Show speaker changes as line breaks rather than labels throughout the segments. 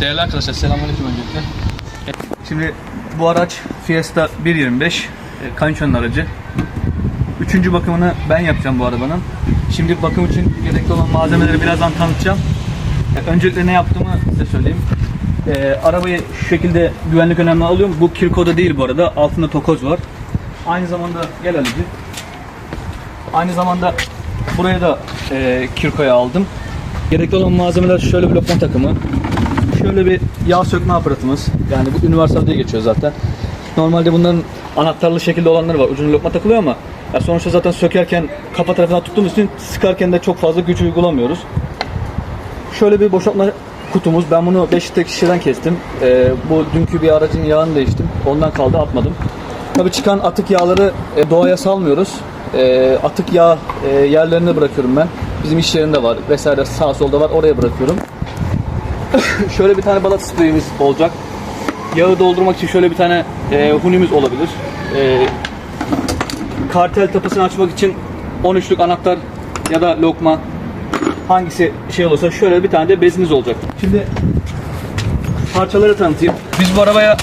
Değerli arkadaşlar selamünaleyküm öncelikle. Şimdi bu araç Fiesta 1.25 e, Cancho'nun aracı. Üçüncü bakımını ben yapacağım bu arabanın. Şimdi bakım için gerekli olan malzemeleri birazdan tanıtacağım. E, Öncelikle ne yaptığımı size söyleyeyim. E, arabayı şu şekilde güvenlik önlemine alıyorum. Bu kirkoda değil bu arada. Altında tokoz var. Aynı zamanda gel Alici. Aynı zamanda buraya da e, kirkoya aldım. Gerekli olan malzemeler şöyle bir lokma takımı. Şöyle bir yağ sökme aparatımız. Yani bu universal diye geçiyor zaten. Normalde bunların anahtarlı şekilde olanları var. Ucuna lokma takılıyor ama ya sonuçta zaten sökerken kafa tarafından tuttuğumuz için sıkarken de çok fazla güç uygulamıyoruz. Şöyle bir boşaltma kutumuz. Ben bunu 5 tek şişeden kestim. Ee, bu dünkü bir aracın yağını değiştim. Ondan kaldı atmadım. Tabii çıkan atık yağları e, doğaya salmıyoruz. E, atık yağ e, yerlerine bırakıyorum ben. Bizim iş yerinde var vesaire sağ solda var oraya bırakıyorum. şöyle bir tane balat spreyimiz olacak. Yağı doldurmak için şöyle bir tane e, hunimiz olabilir. E, kartel tapasını açmak için 13'lük anahtar ya da lokma hangisi şey olursa şöyle bir tane de bezimiz olacak. Şimdi parçaları tanıtayım. Biz bu arabaya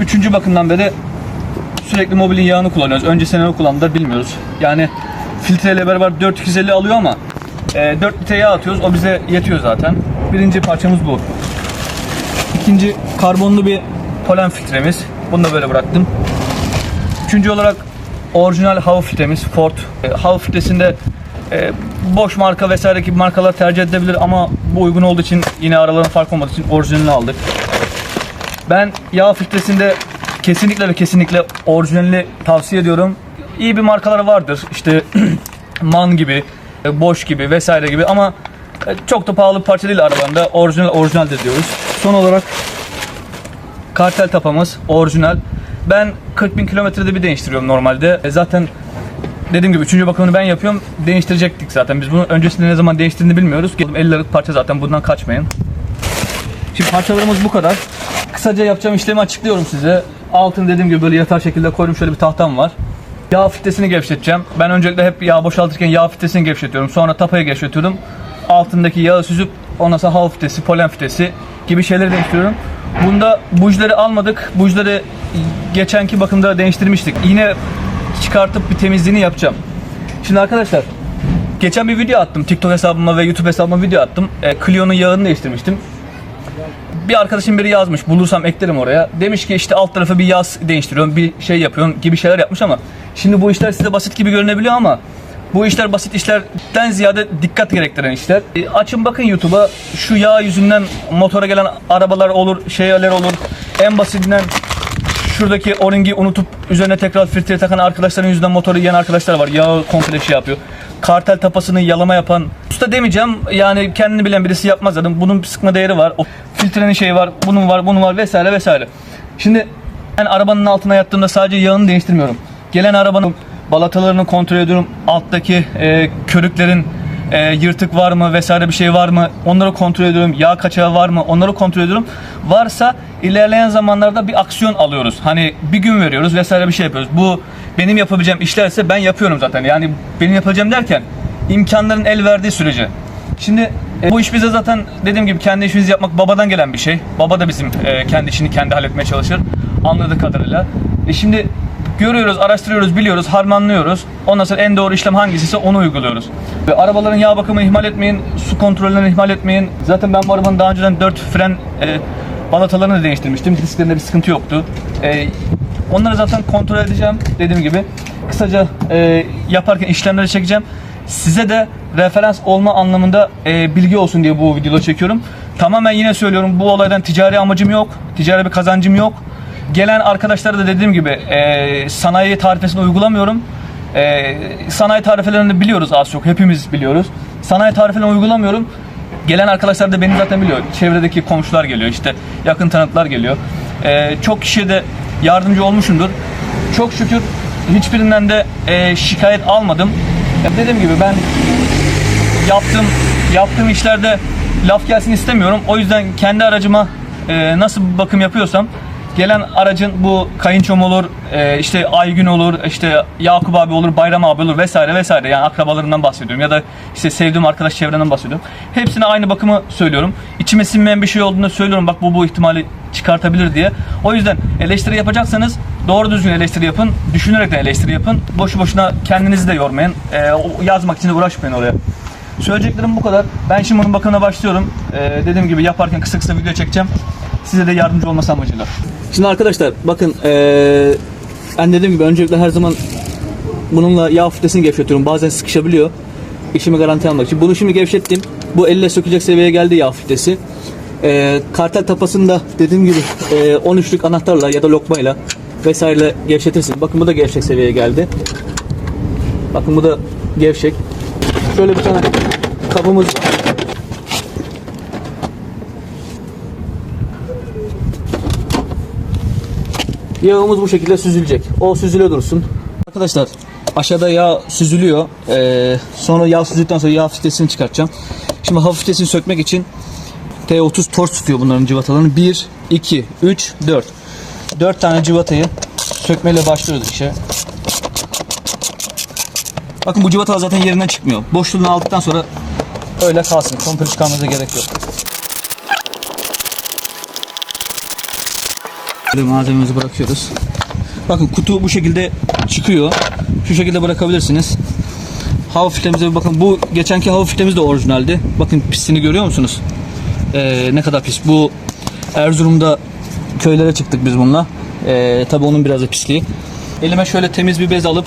3. bakımdan beri sürekli mobilin yağını kullanıyoruz. Öncesinde ne kullandılar bilmiyoruz. Yani filtreyle beraber 4250 alıyor ama e, 4 litre yağ atıyoruz. O bize yetiyor zaten. Birinci parçamız bu. İkinci karbonlu bir polen filtremiz. Bunu da böyle bıraktım. Üçüncü olarak orijinal hava filtremiz Ford. E, hava filtresinde e, boş marka vesaire gibi markalar tercih edilebilir ama bu uygun olduğu için yine aralarında fark olmadığı için orijinalini aldık. Ben yağ filtresinde kesinlikle ve kesinlikle orijinalini tavsiye ediyorum. İyi bir markalar vardır. İşte Man gibi, e, Bosch gibi vesaire gibi ama çok da pahalı bir parça değil arabanda. Orijinal orijinaldir diyoruz. Son olarak kartel tapamız orijinal. Ben 40 bin kilometrede bir değiştiriyorum normalde. E, zaten dediğim gibi üçüncü bakımını ben yapıyorum. Değiştirecektik zaten. Biz bunu öncesinde ne zaman değiştirdiğini bilmiyoruz. 50 liralık parça zaten bundan kaçmayın. Şimdi parçalarımız bu kadar. Kısaca yapacağım işlemi açıklıyorum size. Altını dediğim gibi böyle yatar şekilde koydum. Şöyle bir tahtam var. Yağ filtresini gevşeteceğim. Ben öncelikle hep yağ boşaltırken yağ filtresini gevşetiyorum. Sonra tapayı gevşetiyorum. Altındaki yağı süzüp ondan sonra hava filtresi, polen filtresi gibi şeyleri değiştiriyorum. Bunda bujileri almadık. Bujileri geçenki bakımda değiştirmiştik. Yine çıkartıp bir temizliğini yapacağım. Şimdi arkadaşlar geçen bir video attım. TikTok hesabıma ve YouTube hesabıma video attım. E, Clio'nun yağını değiştirmiştim bir arkadaşım biri yazmış. Bulursam eklerim oraya. Demiş ki işte alt tarafı bir yaz değiştiriyorum, bir şey yapıyorum gibi şeyler yapmış ama şimdi bu işler size basit gibi görünebiliyor ama bu işler basit işlerden ziyade dikkat gerektiren işler. E, açın bakın YouTube'a şu yağ yüzünden motora gelen arabalar olur, şeyler olur. En basitinden şuradaki o-ringi unutup üzerine tekrar filtre takan arkadaşların yüzünden motoru yiyen arkadaşlar var. Yağı komple şey yapıyor. Kartel tapasını yalama yapan. Usta demeyeceğim yani kendini bilen birisi yapmaz zaten. Bunun sıkma değeri var. O filtrenin şeyi var, bunun var, bunun var vesaire vesaire. Şimdi ben arabanın altına yattığımda sadece yağını değiştirmiyorum. Gelen arabanın balatalarını kontrol ediyorum. Alttaki e, körüklerin e, yırtık var mı vesaire bir şey var mı onları kontrol ediyorum. Yağ kaçağı var mı onları kontrol ediyorum. Varsa ilerleyen zamanlarda bir aksiyon alıyoruz. Hani bir gün veriyoruz vesaire bir şey yapıyoruz. Bu benim yapabileceğim işlerse ben yapıyorum zaten. Yani benim yapacağım derken imkanların el verdiği sürece. Şimdi e, bu iş bize zaten dediğim gibi kendi işimizi yapmak babadan gelen bir şey. Baba da bizim e, kendi işini kendi halletmeye çalışır. Anladığı kadarıyla. E şimdi görüyoruz, araştırıyoruz, biliyoruz, harmanlıyoruz. Ondan sonra en doğru işlem hangisiyse onu uyguluyoruz. Ve arabaların yağ bakımını ihmal etmeyin, su kontrollerini ihmal etmeyin. Zaten ben bu arabanın daha önceden 4 fren e, balatalarını da değiştirmiştim. Disklerinde bir sıkıntı yoktu. E, onları zaten kontrol edeceğim dediğim gibi. Kısaca e, yaparken işlemleri çekeceğim. Size de referans olma anlamında e, bilgi olsun diye bu videoları çekiyorum. Tamamen yine söylüyorum bu olaydan ticari amacım yok. Ticari bir kazancım yok. Gelen arkadaşlara da dediğim gibi e, sanayi tarifesini uygulamıyorum. E, sanayi tarifelerini biliyoruz az çok. Hepimiz biliyoruz. Sanayi tarifelerini uygulamıyorum. Gelen arkadaşlar da beni zaten biliyor. Çevredeki komşular geliyor işte yakın tanıklar geliyor. E, çok kişiye de yardımcı olmuşumdur. Çok şükür hiçbirinden de e, şikayet almadım. Dediğim gibi ben yaptığım yaptığım işlerde laf gelsin istemiyorum. O yüzden kendi aracıma e, nasıl bakım yapıyorsam gelen aracın bu kayınçom olur, e, işte Aygün olur, işte Yakup abi olur, Bayram abi olur vesaire vesaire. Yani akrabalarından bahsediyorum ya da işte sevdiğim arkadaş çevrenden bahsediyorum. Hepsine aynı bakımı söylüyorum. İçime sinmeyen bir şey olduğunu söylüyorum. Bak bu bu ihtimali çıkartabilir diye. O yüzden eleştiri yapacaksanız doğru düzgün eleştiri yapın. Düşünerek de eleştiri yapın. Boşu boşuna kendinizi de yormayın. E, yazmak için de uğraşmayın oraya. Söyleyeceklerim bu kadar. Ben şimdi bunun bakımına başlıyorum. Ee, dediğim gibi yaparken kısa kısa video çekeceğim. Size de yardımcı olması amacıyla. Şimdi arkadaşlar bakın ee, ben dediğim gibi öncelikle her zaman bununla yağ filtresini gevşetiyorum. Bazen sıkışabiliyor. İşimi garanti almak için. Bunu şimdi gevşettim. Bu elle sökecek seviyeye geldi yağ filtresi. Ee, kartel tapasında dediğim gibi ee, 13'lük anahtarla ya da lokmayla vesaireyle gevşetirsin. Bakın bu da gevşek seviyeye geldi. Bakın bu da gevşek. Şöyle bir tane kabımız var. Yağımız bu şekilde süzülecek. O süzüle dursun. Arkadaşlar aşağıda yağ süzülüyor. Ee, sonra yağ süzüldükten sonra yağ filtresini çıkartacağım. Şimdi hava filtresini sökmek için T30 torç tutuyor bunların cıvatalarını. 1, 2, 3, 4. 4 tane cıvatayı sökmeyle başlıyoruz işe. Bakın bu cıvatalar zaten yerinden çıkmıyor. Boşluğunu aldıktan sonra öyle kalsın. Komple çıkarmanıza gerek yok. Malzememizi bırakıyoruz. Bakın kutu bu şekilde çıkıyor. Şu şekilde bırakabilirsiniz. Hava filtremize bir bakın. Bu geçenki hava filtremiz de orijinaldi. Bakın pisliğini görüyor musunuz? Ee, ne kadar pis. Bu Erzurum'da köylere çıktık biz bununla. Ee, tabii onun biraz da pisliği. Elime şöyle temiz bir bez alıp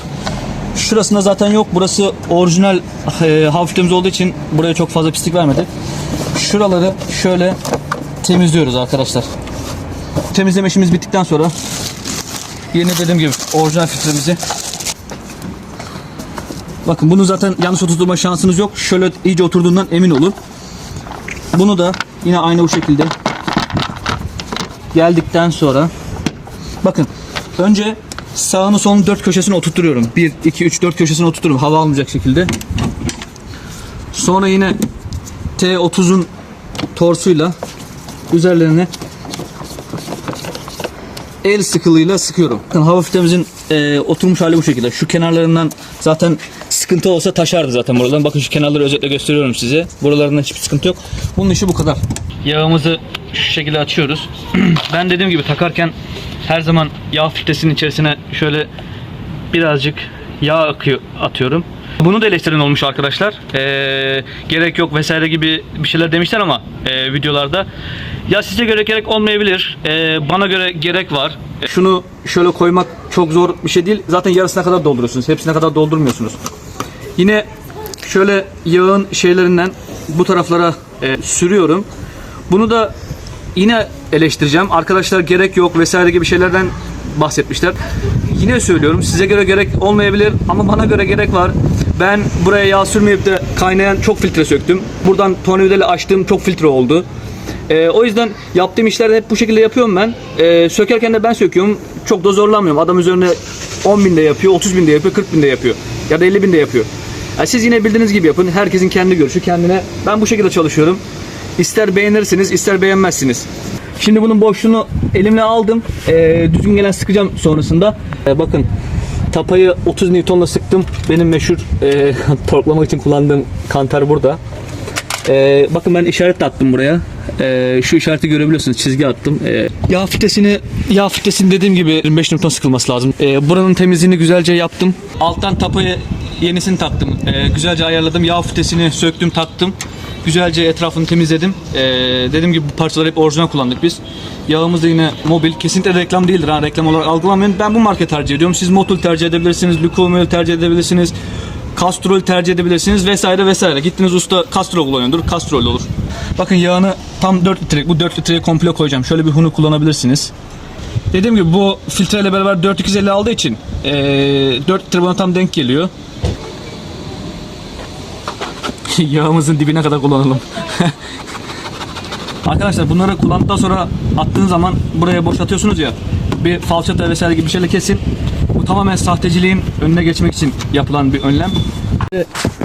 Şurasında zaten yok. Burası orijinal e, hava filtremiz olduğu için buraya çok fazla pislik vermedi. Şuraları şöyle temizliyoruz arkadaşlar. Temizleme işimiz bittikten sonra yeni dediğim gibi orijinal filtremizi Bakın bunu zaten yanlış oturtma şansınız yok. Şöyle iyice oturduğundan emin olun. Bunu da yine aynı bu şekilde geldikten sonra bakın önce sağını solunu dört köşesine oturtuyorum. 1, 2, 3, 4 köşesine oturtuyorum. Hava almayacak şekilde. Sonra yine T30'un torsuyla üzerlerine el sıkılığıyla sıkıyorum. Bakın hava filtremizin e, oturmuş hali bu şekilde. Şu kenarlarından zaten sıkıntı olsa taşardı zaten buradan. Bakın şu kenarları özetle gösteriyorum size. Buralarında hiçbir sıkıntı yok. Bunun işi bu kadar. Yağımızı şu şekilde açıyoruz. ben dediğim gibi takarken her zaman yağ filtresinin içerisine şöyle birazcık yağ akıyor atıyorum. Bunu da eleştiren olmuş arkadaşlar. Ee, gerek yok vesaire gibi bir şeyler demişler ama e, videolarda. Ya size göre gerek olmayabilir. Ee, bana göre gerek var. Şunu şöyle koymak çok zor bir şey değil. Zaten yarısına kadar dolduruyorsunuz. Hepsine kadar doldurmuyorsunuz. Yine şöyle yağın şeylerinden bu taraflara e, sürüyorum. Bunu da yine eleştireceğim. Arkadaşlar gerek yok vesaire gibi şeylerden bahsetmişler. Yine söylüyorum size göre gerek olmayabilir ama bana göre gerek var. Ben buraya yağ sürmeyip de kaynayan çok filtre söktüm. Buradan tornavidayla açtığım çok filtre oldu. Ee, o yüzden yaptığım işleri hep bu şekilde yapıyorum ben. Ee, sökerken de ben söküyorum. Çok da zorlanmıyorum. Adam üzerine 10 binde yapıyor, 30 binde yapıyor, 40 binde yapıyor. Ya da 50 binde yapıyor. Yani siz yine bildiğiniz gibi yapın. Herkesin kendi görüşü kendine. Ben bu şekilde çalışıyorum. İster beğenirsiniz, ister beğenmezsiniz. Şimdi bunun boşluğunu elimle aldım. Ee, düzgün gelen sıkacağım sonrasında. Ee, bakın tapayı 30 Newton'la sıktım. Benim meşhur e, torklamak için kullandığım kantar burada. Ee, bakın ben işaret attım buraya. Ee, şu işareti görebiliyorsunuz. Çizgi attım. Ee, yağ fitesini, yağ fitesini dediğim gibi 25 Newton sıkılması lazım. Ee, buranın temizliğini güzelce yaptım. Alttan tapayı yenisini taktım. Ee, güzelce ayarladım. Yağ fitesini söktüm, taktım. Güzelce etrafını temizledim. Ee, dediğim gibi bu parçaları hep orijinal kullandık biz. Yağımız da yine mobil. Kesinlikle reklam değildir. Ha, reklam olarak algılamayın. Ben bu marka tercih ediyorum. Siz Motul tercih edebilirsiniz. Lucomil tercih edebilirsiniz. Kastrol tercih edebilirsiniz vesaire vesaire. Gittiniz usta kastrol kullanıyordur. Kastrol olur. Bakın yağını tam 4 litrelik. Bu 4 litreye komple koyacağım. Şöyle bir hunu kullanabilirsiniz. Dediğim gibi bu filtreyle beraber 4250 aldığı için eee 4 litre bana tam denk geliyor. Yağımızın dibine kadar kullanalım. Arkadaşlar bunları kullandıktan sonra attığınız zaman buraya boşaltıyorsunuz ya bir falçata vesaire gibi bir şeyle kesin. Bu tamamen sahteciliğin önüne geçmek için yapılan bir önlem.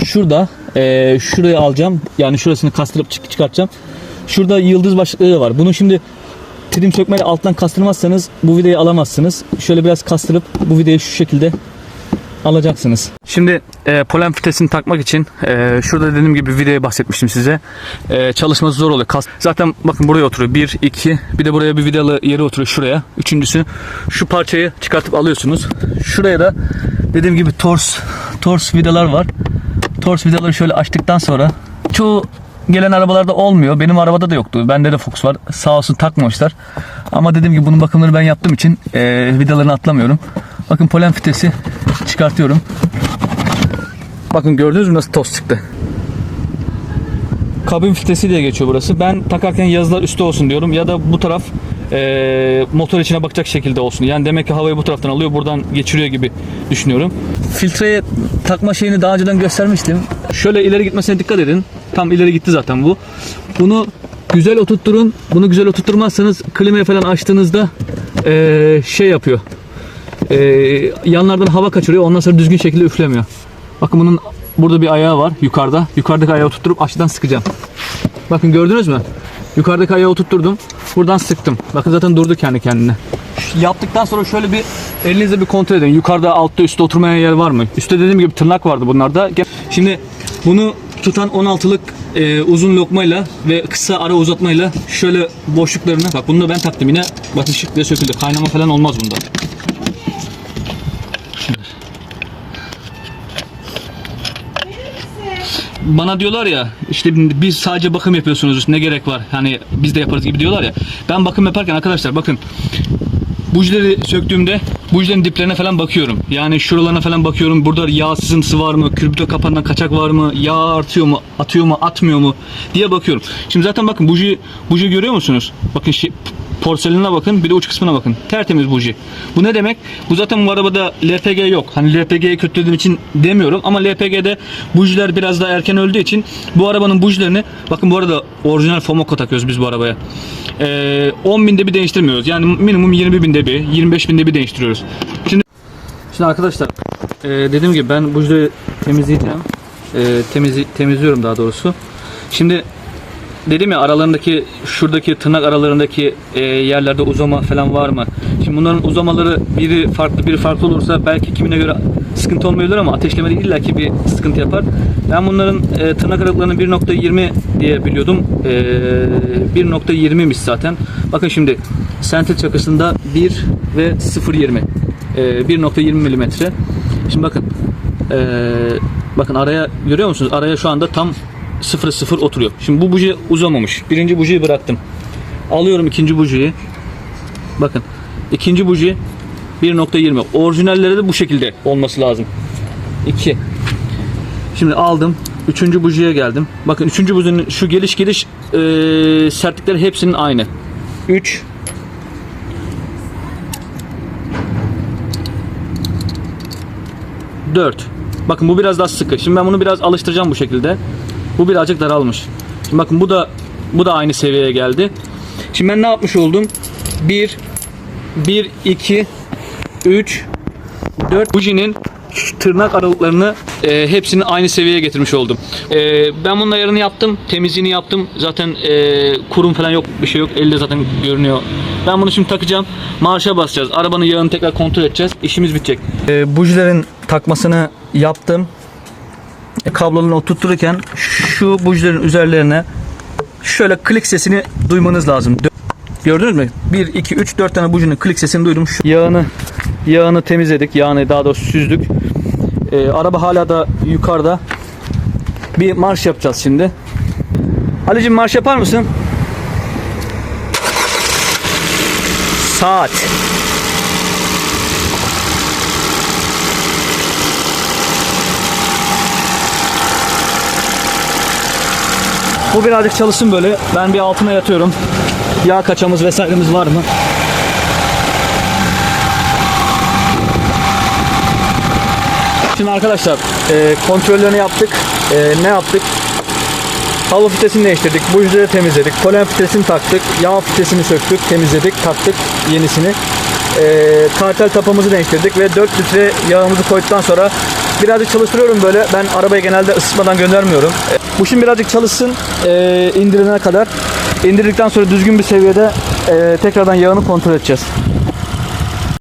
Şurada eee şurayı alacağım. Yani şurasını kastırıp çık- çıkartacağım. Şurada yıldız başlıkları var. Bunu şimdi trim sökmeyle alttan kastırmazsanız bu vidayı alamazsınız. Şöyle biraz kastırıp bu vidayı şu şekilde alacaksınız. Şimdi e, polen fitesini takmak için e, şurada dediğim gibi vidaya bahsetmiştim size. E, çalışması zor oluyor. Kas, zaten bakın buraya oturuyor. 1, 2 bir de buraya bir vidalı yeri oturuyor şuraya. Üçüncüsü şu parçayı çıkartıp alıyorsunuz. Şuraya da dediğim gibi tors tors vidalar var. Tors vidaları şöyle açtıktan sonra çoğu gelen arabalarda olmuyor. Benim arabada da yoktu. Bende de Fox var. Sağ olsun takmamışlar. Ama dediğim gibi bunun bakımları ben yaptığım için e, vidalarını atlamıyorum. Bakın polen fitesi çıkartıyorum. Bakın gördünüz mü nasıl toz çıktı. Kabin fitesi diye geçiyor burası. Ben takarken yazılar üstte olsun diyorum ya da bu taraf e, motor içine bakacak şekilde olsun. Yani demek ki havayı bu taraftan alıyor buradan geçiriyor gibi düşünüyorum. Filtreye takma şeyini daha önceden göstermiştim. Şöyle ileri gitmesine dikkat edin. Tam ileri gitti zaten bu. Bunu güzel oturtturun. Bunu güzel oturtturmazsanız klimayı falan açtığınızda e, şey yapıyor. E, yanlardan hava kaçırıyor. Ondan sonra düzgün şekilde üflemiyor. Bakın bunun burada bir ayağı var yukarıda. Yukarıdaki ayağı tutturup aşağıdan sıkacağım. Bakın gördünüz mü? Yukarıdaki ayağı oturtturdum. Buradan sıktım. Bakın zaten durdu kendi kendine. Yaptıktan sonra şöyle bir elinizle bir kontrol edin. Yukarıda, altta, üstte oturmayan yer var mı? Üstte dediğim gibi tırnak vardı bunlarda. Şimdi bunu tutan 16'lık e, uzun lokmayla ve kısa ara uzatmayla şöyle boşluklarını bak bunu da ben taktım yine bakın şık diye söküldü. Kaynama falan olmaz bunda. Bana diyorlar ya işte biz sadece bakım yapıyorsunuz ne gerek var? Hani biz de yaparız gibi diyorlar ya. Ben bakım yaparken arkadaşlar bakın bujileri söktüğümde bujilerin diplerine falan bakıyorum. Yani şuralarına falan bakıyorum. Burada yağ sızıntısı var mı? Kürbütö kapağından kaçak var mı? Yağ artıyor mu? Atıyor mu? Atmıyor mu? diye bakıyorum. Şimdi zaten bakın buji buji görüyor musunuz? Bakın şey, porselenine bakın bir de uç kısmına bakın. Tertemiz buji. Bu ne demek? Bu zaten bu arabada LPG yok. Hani LPG'yi kötülediğim için demiyorum ama LPG'de bujiler biraz daha erken öldüğü için bu arabanın bujilerini bakın bu arada orijinal Fomoco takıyoruz biz bu arabaya. Ee, 10 binde bir değiştirmiyoruz. Yani minimum 20 binde bir 25 binde bir değiştiriyoruz. Şimdi Şimdi arkadaşlar e, dediğim gibi ben bujileri temizleyeceğim. E, temizi, temizliyorum daha doğrusu. Şimdi dedim ya aralarındaki şuradaki tırnak aralarındaki e, yerlerde uzama falan var mı? Şimdi bunların uzamaları biri farklı biri farklı olursa belki kimine göre sıkıntı olmayabilir ama ateşlemede illaki bir sıkıntı yapar. Ben bunların e, tırnak aralıklarını 1.20 diye biliyordum. E, 1.20'miş zaten. Bakın şimdi sentet çakısında 1 ve 0.20 e, 1.20 milimetre. Şimdi bakın e, bakın araya görüyor musunuz? Araya şu anda tam 0 0 oturuyor. Şimdi bu buji uzamamış. Birinci bujiyi bıraktım. Alıyorum ikinci bujiyi. Bakın. ikinci buji 1.20. Orijinalleri de bu şekilde olması lazım. 2. Şimdi aldım. Üçüncü bujiye geldim. Bakın üçüncü bujinin şu geliş geliş e, sertlikleri hepsinin aynı. 3 4. Bakın bu biraz daha sıkı. Şimdi ben bunu biraz alıştıracağım bu şekilde. Bu birazcık daralmış. Şimdi bakın bu da bu da aynı seviyeye geldi. Şimdi ben ne yapmış oldum? 1 1 2 3 4 bujinin tırnak aralıklarını e, hepsini aynı seviyeye getirmiş oldum. E, ben bunun ayarını yaptım, temizliğini yaptım. Zaten e, kurum falan yok, bir şey yok. Elde zaten görünüyor. Ben bunu şimdi takacağım. Marşa basacağız. Arabanın yağını tekrar kontrol edeceğiz. İşimiz bitecek. E, bujilerin takmasını yaptım. E, kablolarını oturturken şu bujilerin üzerlerine şöyle klik sesini duymanız lazım. Gördünüz mü? 1, 2, 3, 4 tane bujinin klik sesini duydum. Şu yağını yağını temizledik. Yağını daha doğrusu süzdük. Ee, araba hala da yukarıda. Bir marş yapacağız şimdi. Ali'cim marş yapar mısın? Saat. Bu birazcık çalışsın böyle. Ben bir altına yatıyorum. Yağ kaçamız vesairemiz var mı? Şimdi arkadaşlar e, kontrollerini yaptık. E, ne yaptık? Hava fitesini değiştirdik. Bujileri temizledik. Polen fitesini taktık. Yağ fitesini söktük. Temizledik. Taktık yenisini. E, kartel tapamızı değiştirdik ve 4 litre yağımızı koyduktan sonra birazcık çalıştırıyorum böyle. Ben arabayı genelde ısıtmadan göndermiyorum. E, bu birazcık çalışsın e, indirene kadar. İndirdikten sonra düzgün bir seviyede e, tekrardan yağını kontrol edeceğiz.